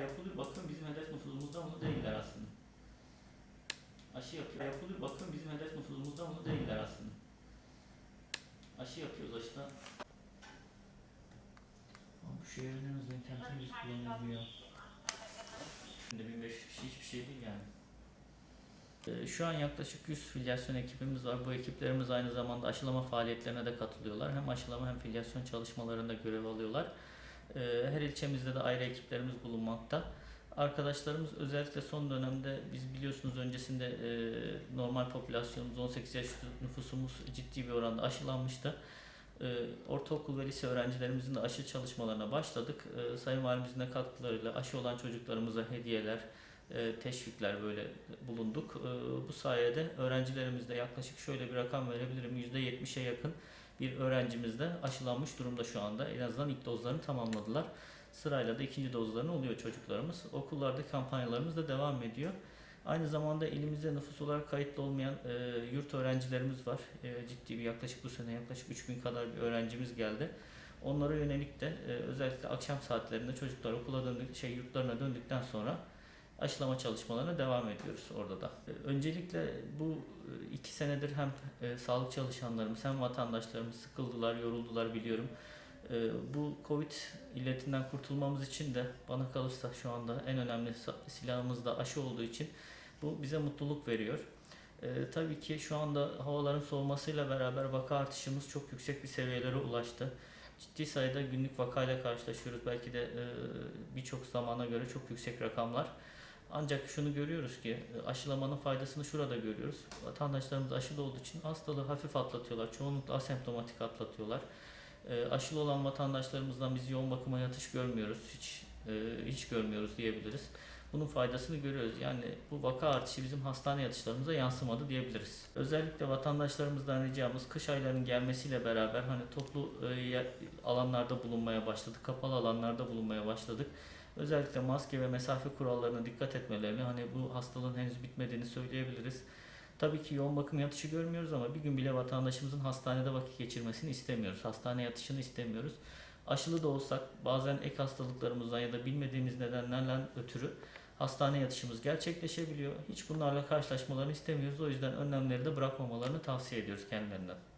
yapılır. Bakın bizim hedef nüfusumuzda onu değiller aslında. Aşı yapıyor. Yapılır. Bakın bizim hedef nüfusumuzda onu değiller aslında. Aşı yapıyoruz aşıda. Bu internetini biz kullanıyoruz ya. Şimdi 1500 kişi hiçbir şey değil yani. Ee, Şu an yaklaşık 100 filyasyon ekibimiz var. Bu ekiplerimiz aynı zamanda aşılama faaliyetlerine de katılıyorlar. Hem aşılama hem filyasyon çalışmalarında görev alıyorlar. Ee, Her ilçemizde de ayrı ekiplerimiz bulunmakta. Arkadaşlarımız özellikle son dönemde biz biliyorsunuz öncesinde e, normal popülasyonumuz 18 yaş nüfusumuz ciddi bir oranda aşılanmıştı. E, Ortaokul ve lise öğrencilerimizin de aşı çalışmalarına başladık. E, Sayın Valimizin de katkılarıyla aşı olan çocuklarımıza hediyeler, e, teşvikler böyle bulunduk. Bu sayede öğrencilerimizde yaklaşık şöyle bir rakam verebilirim. %70'e yakın bir öğrencimiz de aşılanmış durumda şu anda. En azından ilk dozlarını tamamladılar. Sırayla da ikinci dozlarını oluyor çocuklarımız. Okullarda kampanyalarımız da devam ediyor. Aynı zamanda elimizde nüfus olarak kayıtlı olmayan e, yurt öğrencilerimiz var. E, ciddi bir yaklaşık bu sene yaklaşık 3000 kadar bir öğrencimiz geldi. Onlara yönelik de e, özellikle akşam saatlerinde çocuklar okula döndük, şey yurtlarına döndükten sonra aşılama çalışmalarına devam ediyoruz orada da. E, Öncelikle bu e, iki senedir hem e, sağlık çalışanlarımız hem vatandaşlarımız sıkıldılar, yoruldular biliyorum. E, bu Covid illetinden kurtulmamız için de bana kalırsa şu anda en önemli silahımız da aşı olduğu için bu bize mutluluk veriyor. E, tabii ki şu anda havaların soğumasıyla beraber vaka artışımız çok yüksek bir seviyelere ulaştı. Ciddi sayıda günlük vakayla karşılaşıyoruz. Belki de e, birçok zamana göre çok yüksek rakamlar. Ancak şunu görüyoruz ki e, aşılamanın faydasını şurada görüyoruz. Vatandaşlarımız aşılı olduğu için hastalığı hafif atlatıyorlar. Çoğunlukla asemptomatik atlatıyorlar. E, aşılı olan vatandaşlarımızdan biz yoğun bakıma yatış görmüyoruz. Hiç e, hiç görmüyoruz diyebiliriz. Bunun faydasını görüyoruz. Yani bu vaka artışı bizim hastane yatışlarımıza yansımadı diyebiliriz. Özellikle vatandaşlarımızdan ricamız kış aylarının gelmesiyle beraber hani toplu e, alanlarda bulunmaya başladık. Kapalı alanlarda bulunmaya başladık. Özellikle maske ve mesafe kurallarına dikkat etmelerini hani bu hastalığın henüz bitmediğini söyleyebiliriz. Tabii ki yoğun bakım yatışı görmüyoruz ama bir gün bile vatandaşımızın hastanede vakit geçirmesini istemiyoruz. Hastane yatışını istemiyoruz. Aşılı da olsak bazen ek hastalıklarımızdan ya da bilmediğimiz nedenlerle ötürü hastane yatışımız gerçekleşebiliyor. Hiç bunlarla karşılaşmalarını istemiyoruz. O yüzden önlemleri de bırakmamalarını tavsiye ediyoruz kendilerinden.